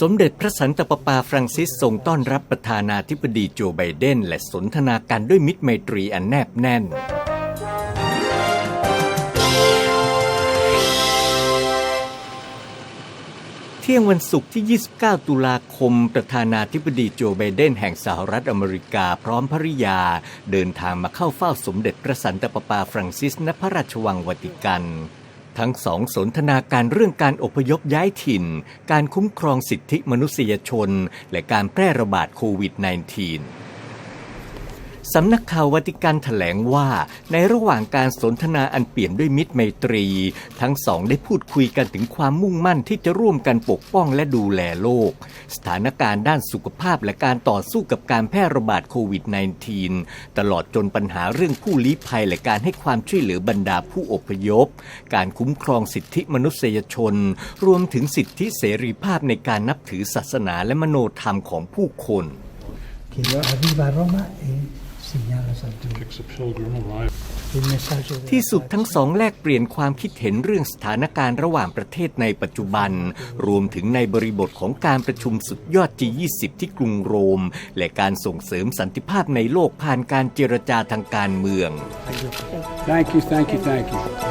สมเด็จพระสันตะปาปาฟรังซิสทรงต้อนรับประธานาธิบดีโจไบเดน และสนทนากันด้วยมิตรไมตรีอันแนบแน่น เที่ยงวันศุกร์ที่ 29 ตุลาคม ประธานาธิบดีโจไบเดนแห่งสหรัฐอเมริกาพร้อมภริยา เดินทางมาเข้าเฝ้าสมเด็จพระสันตะปาปาฟรังซิสณพระราชวังวาติกัน ทั้งสองสนทนาการเรื่องการอพยพย้ายถิ่น การคุ้มครองสิทธิมนุษยชน และการแพร่ระบาดโควิด -19 สำนักข่าววาติกันถแถลงว่าในระหว่างการสนทนาอันเปี่ยมด้วยมิตรไมตรี ทั้งสองได้พูดคุยกันถึงความมุ่งมั่นที่จะร่วมกันปกป้องและดูแลโลก สถานการณ์ด้านสุขภาพและการต่อสู้กับการแพร่ระบาดโควิด -19 ตลอดจนปัญหาเรื่องผู้ลี้ภัยและการให้ความช่วยเหลือบรรดาผู้อพยพ การคุ้มครองสิทธิมนุษยชน รวมถึงสิทธิเสรีภาพในการนับถือศาสนาและมโนธรรมของผู้คน che arriva a Roma e segnala Santo It's a pilgrim arrival. il messaggio ที่สุดทั้งสองแลกเปลี่ยนความคิดเห็นเรื่องสถานการณ์ระหว่างประเทศในปัจจุบัน รวมถึงในบริบทของการประชุมสุดยอด G20 ที่กรุงโรม และการส่งเสริมสันติภาพในโลกผ่านการเจรจาทางการเมือง Thank you, thank you, thank you.